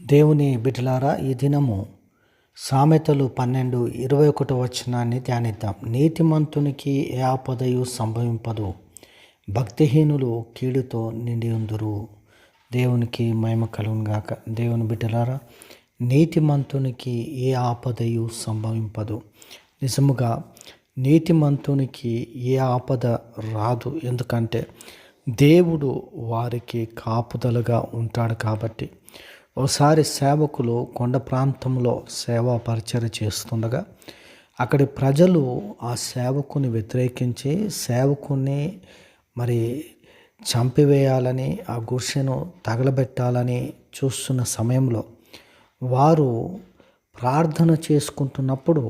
దేవుని బిడ్డలారా ఈ దినము సామెతలు పన్నెండు ఇరవై ఒకటో వచనాన్ని ధ్యానిద్దాం. నీతిమంతునికి ఏ ఆపదయు సంభవింపదు. భక్తిహీనులు కీడుతో నిండి ఉందురు. దేవునికి మహిమ కలుగునుగాక దేవుని బిడ్డలారా నీతిమంతునికి ఏ ఆపదయు సంభవింపదు. నిజముగా నీతిమంతునికి ఏ ఆపద రాదు. ఎందుకంటే దేవుడు వారికి కాపుదలుగా ఉంటాడు కాబట్టి. ఒకసారి సేవకులు కొండ ప్రాంతంలో సేవా పరిచయం చేస్తుండగా అక్కడి ప్రజలు ఆ సేవకుని వ్యతిరేకించి సేవకుని మరి చంపివేయాలని ఆ గుర్షెను తగలబెట్టాలని చూస్తున్న సమయంలో వారు ప్రార్థన చేసుకుంటున్నప్పుడు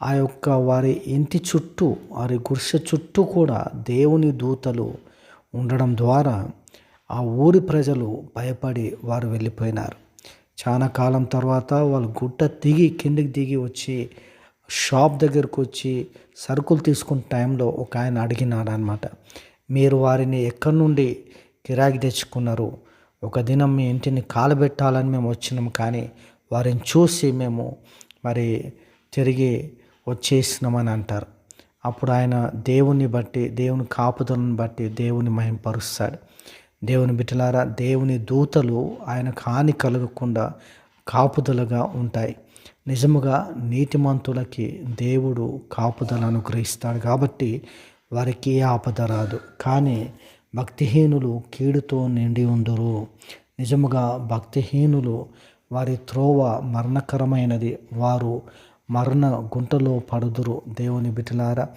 ఆ యొక్క వారి ఇంటి చుట్టూ వారి గుర్షె చుట్టూ కూడా దేవుని దూతలు ఉండడం ద్వారా ఆ ఊరి ప్రజలు భయపడి వారు వెళ్ళిపోయినారు. చాలా కాలం తర్వాత వాళ్ళు గుట్ట దిగి కిందికి దిగి వచ్చి షాప్ దగ్గరకు వచ్చి సరుకులు తీసుకున్న టైంలో ఒక ఆయన అడిగినాడు అనమాట మీరు వారిని ఎక్కడి నుండి కిరాకి తెచ్చుకున్నారు? ఒక దినం మీ ఇంటిని కాలబెట్టాలని మేము వచ్చినాం కానీ వారిని చూసి మేము మరి తిరిగి వచ్చేసినామని అంటారు. అప్పుడు ఆయన దేవుని బట్టి దేవుని కాపుదలను బట్టి దేవుని మహింపరుస్తాడు దేవుని బిడ్డలారా దేవుని దూతలు ఆయనకు హాని కలగకుండా కాపుదలగా ఉంటాయి. నిజముగా నీతిమంతులకి దేవుడు కాపుదల అనుగ్రహిస్తాడు కాబట్టి వారికి ఏ ఆపద రాదు. కానీ భక్తిహీనులు కీడుతో నిండి ఉందరు. నిజముగా భక్తిహీనులు వారి త్రోవ మరణకరమైనది. వారు మరణ గుంటలో పడుదురు. దేవుని బిటలారా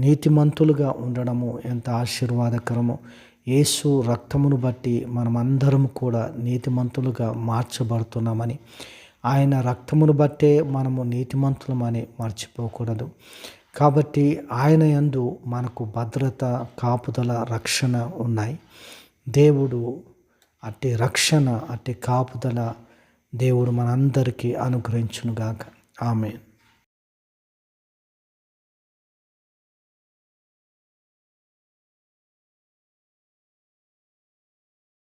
నీతిమంతులుగా ఉండడము ఎంత ఆశీర్వాదకరము. యేసు రక్తమును బట్టి మనమందరం కూడా నీతిమంతులుగా మార్చబడుతున్నామని. ఆయన రక్తమును బట్టే మనము నీతిమంతులమని మర్చిపోకూడదు. కాబట్టి ఆయన యందు మనకు భద్రత కాపుదల రక్షణ ఉన్నాయి. దేవుడు అట్టి రక్షణ అట్టి కాపుదల దేవుడు మనందరికీ అనుగ్రహించునుగాక. ఆమె